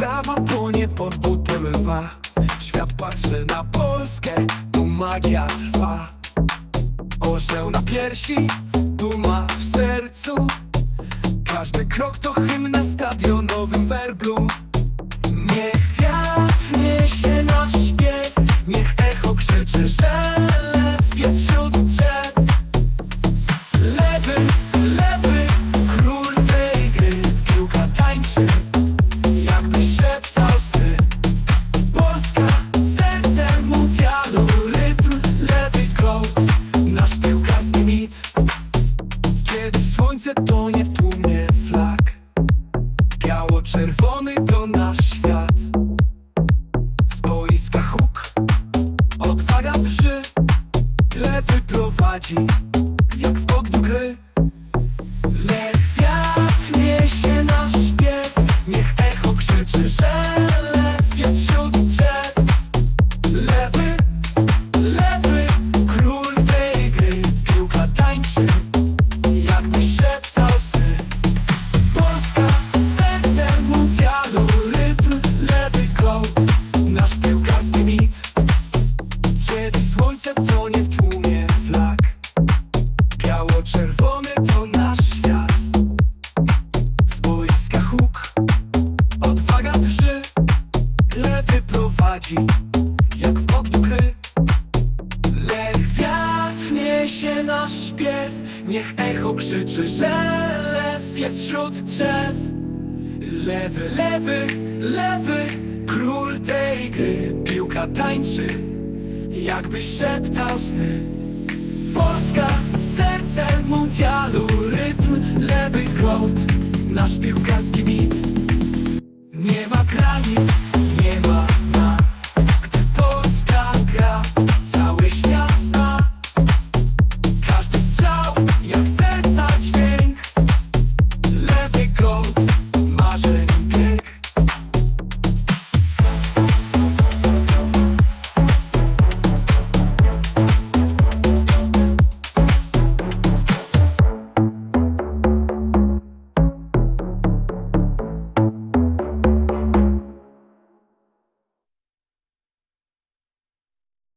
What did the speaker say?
Trawa płonie pod butem lwa. Świat patrzy na Polskę Tu magia trwa. Orzeł na piersi Duma w sercu. Każdy krok to hymn na stadionowym werblu tonie w tłumie flag Biało-czerwony to nasz świat. Z boiska huk. Odwaga drży Lewy prowadzi Jak w ogniu gry słońce tonie w tłumie flag. Biało-czerwony to nasz świat. Z boiska huk Odwaga drży Lewy prowadzi Jak w ogniu gry Lech wiatr niesie nasz śpiew Niech echo krzyczy, że lew jest wśród drzew. Lewy, lewy, lewy Król tej gry Piłka tańczy Jakby szeptał sny. Polska, serce mundialu Rytm, lewy glot Nasz piłkarski mit. Nie ma granic